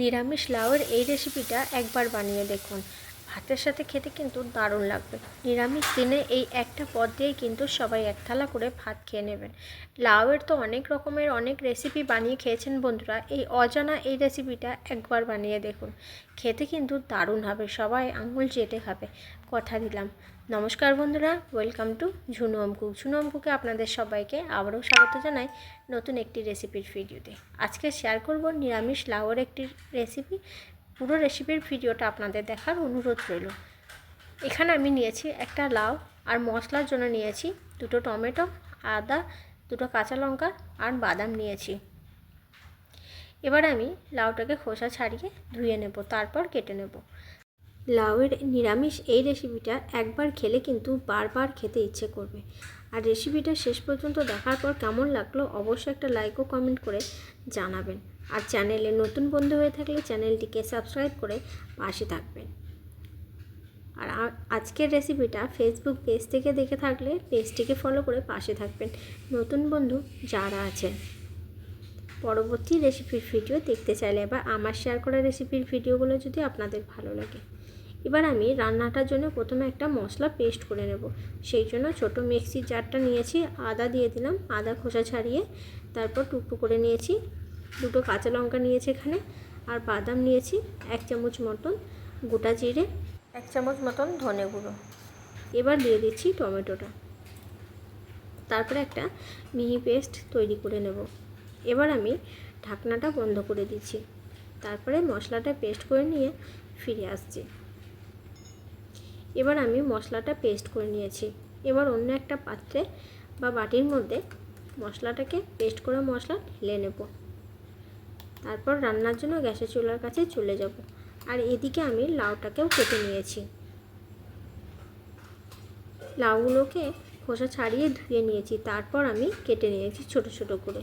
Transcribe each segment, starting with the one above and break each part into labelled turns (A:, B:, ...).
A: নিরামিষ লাউয়ের এই রেসিপিটা একবার বানিয়ে দেখুন। ভাতের সাথে খেতে কিন্তু দারুণ লাগবে। নিরামিষ দিনে এই একটা পদ দিয়েই কিন্তু সবাই এক থালা করে ভাত খেয়ে নেবেন। লাউয়ের তো অনেক রকমের অনেক রেসিপি বানিয়ে খেয়েছেন বন্ধুরা, এই অজানা এই রেসিপিটা একবার বানিয়ে দেখুন। খেতে কিন্তু দারুণ হবে, সবাই আঙুল চেটে খাবে। কথা দিলাম। নমস্কার বন্ধুরা ওয়েলকাম টু ঝুনু অমকুক ঝুনু অমকুকে আপনাদের সবাইকে আবারও স্বাগত জানাই নতুন একটি রেসিপির ভিডিওতে আজকে শেয়ার করব নিরামিষ লাউয়ের একটি রেসিপি পুরো রেসিপির ভিডিওটা আপনাদের দেখার অনুরোধ রইল। এখানে আমি নিয়েছি একটা লাউ আর মশলার জন্য নিয়েছি দুটো টমেটো, আদা, দুটো কাঁচা লঙ্কা আর বাদাম নিয়েছি। এবার আমি লাউটাকে খোসা ছাড়িয়ে ধুয়ে নেব, তারপর কেটে নেব। লাউয়ের নিরামিষ এই রেসিপিটা একবার খেলে কিন্তু বারবার খেতে ইচ্ছে করবে। আর রেসিপিটা শেষ পর্যন্ত দেখার পর কেমন লাগল অবশ্যই একটা লাইক ও কমেন্ট করে জানাবেন। আর চ্যানেলে নতুন বন্ধু হয়ে থাকলে চ্যানেলটিকে সাবস্ক্রাইব করে পাশে থাকবেন। আর আজকের রেসিপিটা ফেসবুক পেজ থেকে দেখে থাকলে পেজটিকে ফলো করে পাশে থাকবেন। নতুন বন্ধু যারা আছেন, পরবর্তী রেসিপির ভিডিও দেখতে চাইলে বা আমার শেয়ার করা রেসিপির ভিডিওগুলো যদি আপনাদের ভালো লাগে। এবার আমি রান্নাটার জন্য প্রথমে একটা মশলা পেস্ট করে নেব। সেই জন্য ছোট মিক্সির জারটা নিয়েছি, আদা দিয়ে দিলাম, আদা খোসা ছাড়িয়ে তারপর টুকটু করে নিয়েছি। দুটো কাঁচা লঙ্কা নিয়েছি এখানে আর বাদাম নিয়েছি, এক চামচ মতন গোটা জিরে, এক চামচ মতন ধনে গুঁড়ো। এবার দিয়ে দিচ্ছি টমেটোটা। তারপরে একটা মিহি পেস্ট তৈরি করে নেব। এবার আমি ঢাকনাটা বন্ধ করে দিচ্ছি। তারপরে মশলাটা পেস্ট করে নিয়ে ফিরে আসছি। এবার আমি মশলাটা পেস্ট করে নিয়েছি। এবার অন্য একটা পাত্রে বা বাটির মধ্যে মশলাটাকে পেস্ট করে মশলা ঢেলে নেব। তারপর রান্নার জন্য গ্যাসের চুলার কাছে চলে যাব। আর এদিকে আমি লাউটাকেও কেটে নিয়েছি। লাউগুলোকে খোসা ছাড়িয়ে ধুয়ে নিয়েছি। তারপর আমি কেটে নিয়েছি ছোট ছোট করে।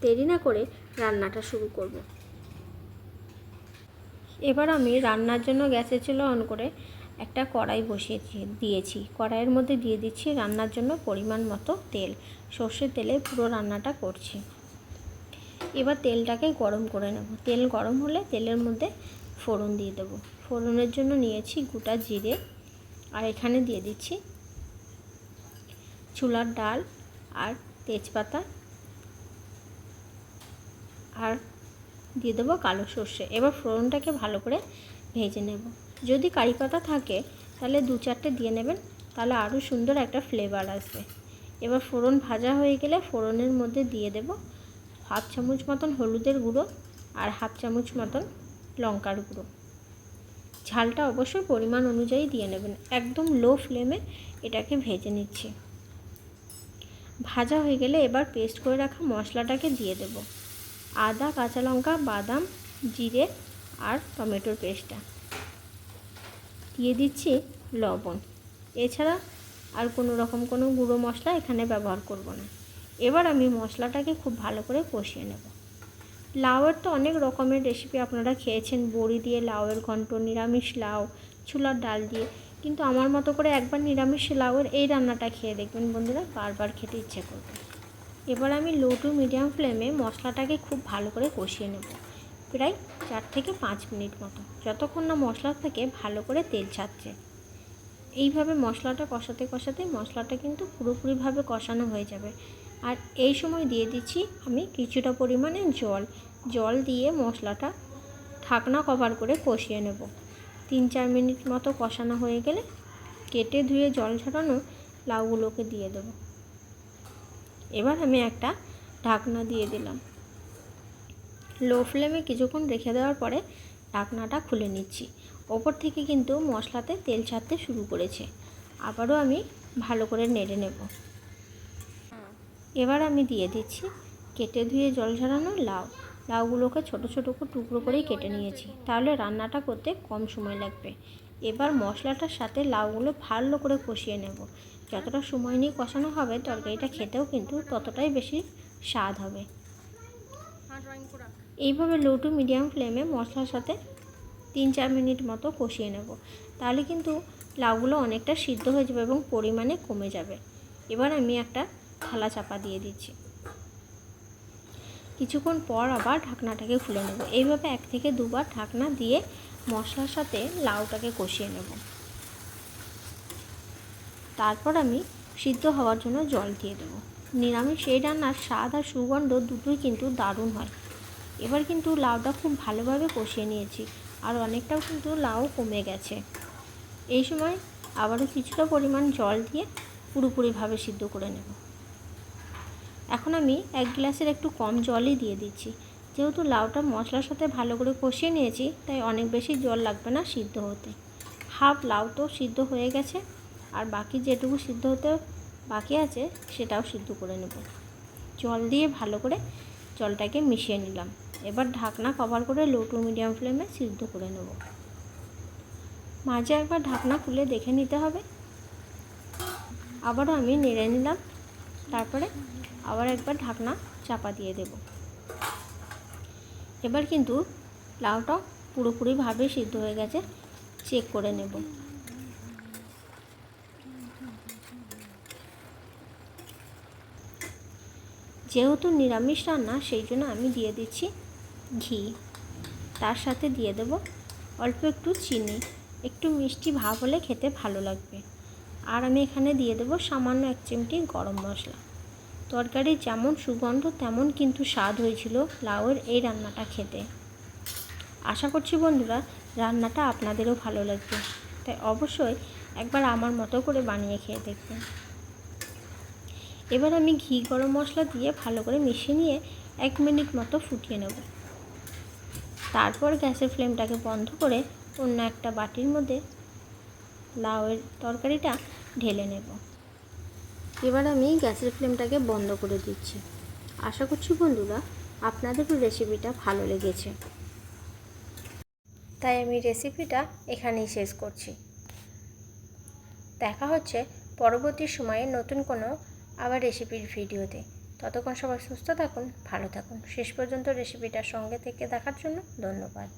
A: দেরি না করে রান্নাটা শুরু করব। এবার আমি রান্নার জন্য গ্যাসের চুলা অন করে একটা কড়াই বসিয়েছি, দিয়েছি। কড়াইয়ের মধ্যে দিয়ে দিচ্ছি রান্নার জন্য পরিমাণ মতো তেল। সর্ষের তেলে পুরো রান্নাটা করছি। এবার তেলটাকে গরম করে নেব। তেল গরম হলে তেলের মধ্যে ফোড়ন দিয়ে দেবো। ফোড়নের জন্য নিয়েছি গোটা জিরে আর এখানে দিয়ে দিচ্ছি চুলার ডাল আর তেজপাতা আর দিয়ে দেবো কালো সর্ষে। এবার ফোড়নটাকে ভালো করে ভেজে নেব। যদি কারি পাতা থাকে, তাহলে দু চারটে দিয়ে নেবেন, তাহলে আরও সুন্দর একটা ফ্লেভার আসবে। এবার ফোড়ন ভাজা হয়ে গেলে ফোড়নের মধ্যে দিয়ে দেব হাফ চামচ মতন হলুদের গুঁড়ো আর হাফ চামচ মতন লঙ্কার গুঁড়ো। ঝালটা অবশ্যই পরিমাণ অনুযায়ী দিয়ে নেবেন। একদম লো ফ্লেমে এটাকে ভেজে নিচ্ছি। ভাজা হয়ে গেলে এবার পেস্ট করে রাখা মশলাটাকে দিয়ে দেবো। আদা, কাঁচা লঙ্কা, বাদাম, জিরে আর টমেটোর পেস্টটা। দিয়ে দিচ্ছি লবণ। এছাড়া আর কোনো রকম কোনো গুঁড়ো মশলা এখানে ব্যবহার করব না। এবার আমি মশলাটাকে খুব ভালো করে কষিয়ে নেব। লাউয়ের তো অনেক রকমের রেসিপি আপনারা খেয়েছেন। বড়ি দিয়ে লাউয়ের ঘন্ট, নিরামিষ লাউ, ছোলার ডাল দিয়ে। কিন্তু আমার মতো করে একবার নিরামিষ লাউয়ের এই রান্নাটা খেয়ে দেখবেন বন্ধুরা, বারবার খেতে ইচ্ছে করবে। এবার আমি লো টু মিডিয়াম ফ্লেমে মশলাটাকে খুব ভালো করে কষিয়ে নেব। প্রায় চার থেকে পাঁচ মিনিট মতো। যতক্ষণ না মশলা থেকে ভালো করে তেল ছাড়ছে। এইভাবে মশলাটা কষাতে কষাতে মশলাটা কিন্তু পুরোপুরিভাবে কষানো হয়ে যাবে। আর এই সময় দিয়ে দিচ্ছি আমি কিছুটা পরিমাণে জল। জল দিয়ে মশলাটা ঢাকনা কভার করে কষিয়ে নেব। তিন চার মিনিট মতো কষানো হয়ে গেলে কেটে ধুয়ে জল ঝরানো লাউগুলোকে দিয়ে দেবো। এবার আমি একটা ঢাকনা দিয়ে দিলাম। লো ফ্লেমে কিছুক্ষণ রেখে দেওয়ার পরে ঢাকনাটা খুলে নিচ্ছি। ওপর থেকে কিন্তু মশলাতে তেল ছাড়তে শুরু করেছে। আবারও আমি ভালো করে নেড়ে নেব। এবার আমি দিয়ে দিচ্ছি কেটে ধুয়ে জল ঝরানো লাউ। লাউগুলোকে ছোট ছোট করে টুকরো করেই কেটে নিয়েছি। তাহলে রান্নাটা করতে কম সময় লাগবে। এবার মশলাটার সাথে লাউগুলো ভালো করে কষিয়ে নেব। যতটা সময় নিয়ে কষানো হবে তরকারিটা খেতেও কিন্তু ততটাই বেশি স্বাদ হবে। এইভাবে লো টু মিডিয়াম ফ্লেমে মশলার সাথে তিন চার মিনিট মতো কষিয়ে নেব। তাহলে কিন্তু লাউগুলো অনেকটা সিদ্ধ হয়ে যাবে এবং পরিমাণে কমে যাবে। এবার আমি একটা থালা চাপা দিয়ে দিচ্ছি। কিছুক্ষণ পর আবার ঢাকনাটাকে খুলে নেব। এইভাবে এক থেকে দুবার ঢাকনা দিয়ে মশলার সাথে লাউটাকে কষিয়ে নেব। তারপর আমি সিদ্ধ হওয়ার জন্য জল দিয়ে দেবো। নিরামিষ এই রান্নার স্বাদ আর সুগন্ধ দুটোই কিন্তু দারুণ হয়। এবার কিন্তু লাউটা খুব ভালোভাবে কষিয়ে নিয়েছি আর অনেকটাও কিন্তু লাউ কমে গেছে। এই সময় আবারও কিছুটা পরিমাণ জল দিয়ে পুরোপুরিভাবে সিদ্ধ করে নেব। এখন আমি এক গ্লাসের একটু কম জলই দিয়ে দিচ্ছি। যেহেতু লাউটা মশলার সাথে ভালো করে কষিয়ে নিয়েছি, তাই অনেক বেশি জল লাগবে না সিদ্ধ হতে। হাফ লাউ তো সিদ্ধ হয়ে গেছে। আর বাকি যেটুকু সিদ্ধ হতে বাকি আছে, সেটাও সিদ্ধ করে নেব। জল দিয়ে ভালো করে জলটাকে মিশিয়ে নিলাম। এবার ঢাকনা কভার করে লো টু মিডিয়াম ফ্লেমে সিদ্ধ করে নেব। মাঝে একবার ঢাকনা খুলে দেখে নিতে হবে। আবারও আমি নেড়ে নিলাম, তারপরে আবার একবার ঢাকনা চাপা দিয়ে দেব। এবার কিন্তু লাউটা পুরোপুরিভাবে সিদ্ধ হয়ে গেছে চেক করে নেব। যেহেতু নিরামিষ রান্না, সেই জন্য আমি দিয়ে দিচ্ছি ঘি। তার সাথে দিয়ে দেব অল্প একটু চিনি। একটু মিষ্টি ভাব হলে খেতে ভালো লাগবে। আর আমি এখানে দিয়ে দেব সামান্য এক চিমটি গরম মশলা। তরকারির যেমন সুগন্ধ, তেমন কিন্তু স্বাদ হয়েছিল লাউয়ের এই রান্নাটা খেতে। আশা করছি বন্ধুরা, রান্নাটা আপনাদেরও ভালো লাগবে। তাই অবশ্যই একবার আমার মতো করে বানিয়ে খেয়ে দেখবেন। এবার আমি ঘি গরম মশলা দিয়ে ভালো করে মিশিয়ে নিয়ে এক মিনিট মতো ফুটিয়ে নেব। তারপর গ্যাসের ফ্লেমটাকে বন্ধ করে অন্য একটা বাটির মধ্যে লাউয়ের তরকারিটা ঢেলে নেব। এবার আমি গ্যাসের ফ্লেমটাকে বন্ধ করে দিচ্ছি। আশা করছি বন্ধুরা আপনাদেরও রেসিপিটা ভালো লেগেছে। তাই আমি রেসিপিটা এখানেই শেষ করছি। দেখা হচ্ছে পরবর্তী সময়ে নতুন কোনো আবার রেসিপির ভিডিওতে। ততক্ষণ সবাই সুস্থ থাকুন, ভালো থাকুন। শেষ পর্যন্ত রেসিপিটার সঙ্গে থেকে দেখার জন্য ধন্যবাদ।